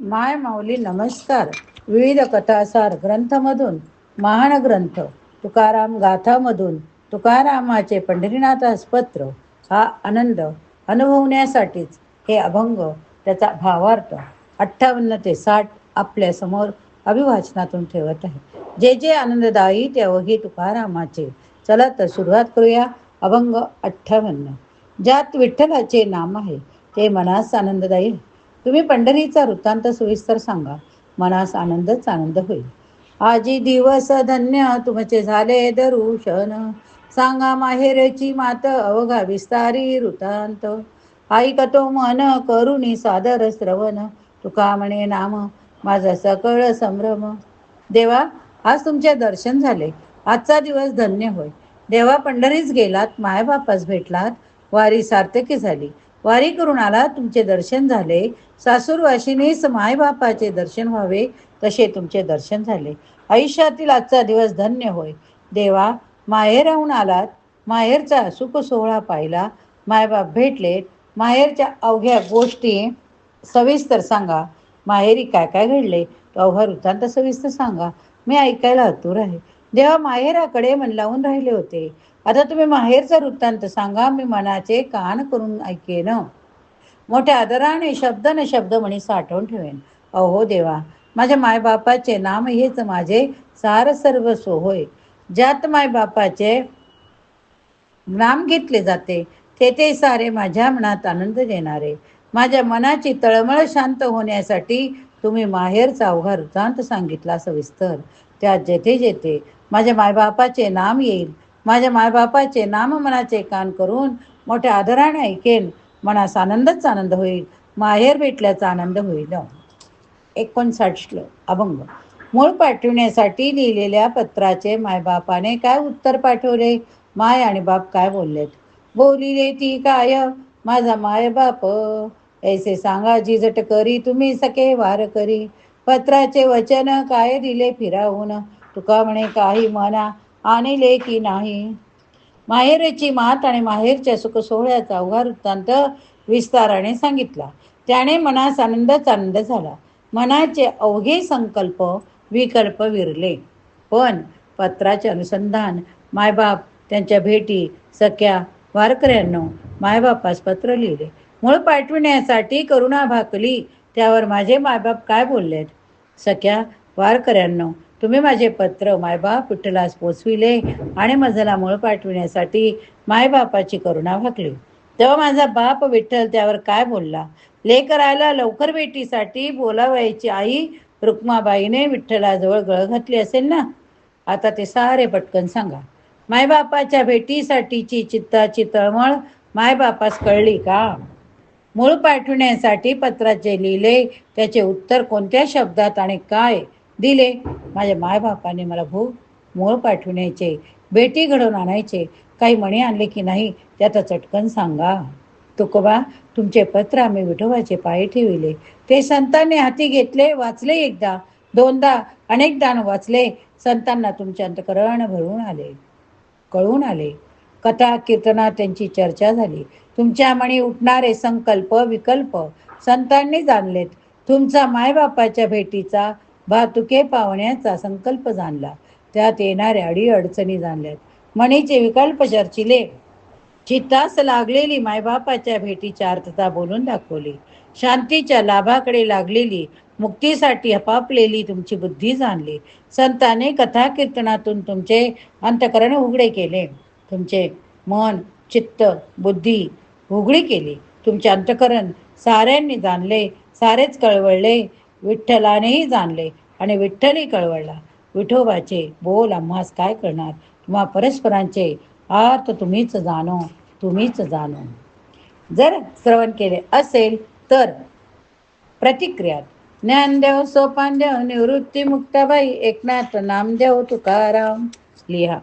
माय माऊली नमस्कार. विविध कथासार ग्रंथमधून महान ग्रंथ तुकाराम गाथामधून तुकारामाचे पंढरीनाथास पत्र हा आनंद अनुभवण्यासाठीच हे अभंग त्याचा भावार्थ अठ्ठावन्न ते साठ आपल्यासमोर अभिवाचनातून ठेवत आहे. जे जे आनंददायी ते तुकारामाचे. चला तर सुरुवात करूया अभंग अठ्ठावन्न. ज्यात विठ्ठलाचे नाम आहे ते मनास आनंददायी तुम्ही पंढरीचा वृत्तांत सविस्तर सांगा. मनास आनंदच आनंद होईल. आजी दिवस धन्य तुमचे झाले दरुशन. सांगा माहेरची मात अवघा विस्तारी वृत्तांत. ऐकतो मन करुणी सादर श्रवण. तुका म्हणे नाम माझा सकळ संभ्रम. देवा आज तुमचे दर्शन झाले. आजचा दिवस धन्य होय. देवा पंढरीच गेलात मायबापास भेटलात. वारी सार्थकी झाली. वारी करून आला तुमचे दर्शन झाले. सासूरवाशिनीस मायबापाचे दर्शन व्हावे तसे तुमचे दर्शन झाले. आयुष्यातील आजचा दिवस धन्य होय. देवा माहेराहून आलात. माहेरचा सुख सोहळा पाहिला. मायबाप भेटले. माहेरच्या अवघ्या गोष्टी सविस्तर सांगा. माहेरी काय काय घडले? तो अवघा वृत्तांत सविस्तर सांगा. मी ऐकायला आतुर आहे. देवा माहेराकडे मन लावून राहिले होते. आता तुम्ही माहेरचा वृत्तांत सांगा मी मनाचे कान करून ऐकेन. मोठ्या आदराने शब्द न शब्द म्हणी साठवून ठेवेन. अहो देवा माझ्या मायबापाचे नाम हेच माझे सार सर्व सो होय. ज्यात मायबापाचे नाम घेतले जाते ते ते सारे माझ्या मनात आनंद देणारे. माझ्या मनाची तळमळ शांत होण्यासाठी तुम्ही माहेरचा अवघा वृत्तांत सांगितला सविस्तर. त्यात जेथे जेथे माझ्या मायबापाचे नाम येईल. माझ्या मायबापाचे नाम मनाचे कान करून मोठ्या आदराने ऐकेन. मनास आनंदच आनंद होईल. माहेर भेटल्याचा आनंद होईल. एकोणसाठ श्लोक. अभंग. मूळ पाठविण्यासाठी लिहिलेल्या पत्राचे मायबापाने काय उत्तर पाठवले? माय आणि बाप काय बोललेत? बोलिले ती काय? माझा माय बाप ऐसे सांगा जिजट करी तुम्ही सके वार करी. पत्राचे वचन काय दिले फिरावून तुका म्हणे काही मना आणले की नाही? माहेरची मात आणि माहेरच्या सुख सोहळ्याचा अवघा वृत्तांत विस्ताराने सांगितला. त्याने मनास आनंदच आनंद झाला. मनाचे अवघे संकल्प विकल्प विरले. पण पत्राचे अनुसंधान मायबाप त्यांच्या भेटी सख्या वारकऱ्यांनो मायबापास पत्र लिहिले. मूळ पाठविण्यासाठी करुणा भाकली. त्यावर माझे मायबाप काय बोललेत? सख्या वारकऱ्यांनो तुम्ही माझे पत्र मायबाप विठ्ठलास पोचविले आणि मजला मूळ पाठविण्यासाठी मायबापाची करुणा भाकली तेव्हा माझा बाप विठ्ठल त्यावर काय बोलला? लेकराला लवकर भेटीसाठी बोलावायची आई रुक्माबाईने विठ्ठलाजवळ गळ घातली असेल ना? आता ते सारे पटकन सांगा. मायबापाच्या भेटीसाठीची चित्ताची तळमळ मायबापास कळली का? मूळ पाठविण्यासाठी पत्राचे लिहिले त्याचे उत्तर कोणत्या शब्दात आणि काय? दिले. माझ्या मायबापाने मला भूक मूळ पाठविण्याचे भेटी घडवून आणायचे. काही मणी आणले की नाही त्याचा चटकन सांगा. तुकोबा तुमचे पत्र आम्ही विठोबाचे पाय ठेविले. ते संतांनी हाती घेतले वाचले एकदा दोनदा अनेकदा वाचले. संतांना तुमचे अंतकरण भरून आले. कळून आले. कथा कीर्तनात त्यांची चर्चा झाली. तुमच्या मणी उठणारे संकल्प विकल्प संतांनी जाणलेत. तुमचा मायबापाच्या भेटीचा भातुके पावण्याचा संकल्प जाणला. त्यात येणाऱ्या अडी अडचणी जाणल्यात. मणीचे विकल्प चर्चिले. चित्तास लागलेली मायबापाच्या भेटीची अर्थता बोलून दाखवली. शांतीच्या लाभाकडे लागलेली मुक्तीसाठी हपापलेली तुमची बुद्धी जाणली. संताने कथा कीर्तनातून तुमचे अंतकरण उघडे केले. तुमचे मन चित्त बुद्धी उघडी केली. तुमचे अंतकरण साऱ्यांनी जाणले सारेच कळवळले. विठ्ठलानेही जाणले आणि विठ्ठलही कळवळला. विठोबाचे बोल आम्हास काय करणार किंवा परस्परांचे अर्थ तुम्हीच जाणो तुम्हीच जाणो. जर श्रवण केले असेल तर प्रतिक्रिया ज्ञानदेव सोपानदेव निवृत्ती मुक्ताबाई एकनाथ नामदेव तुकाराम लिहा.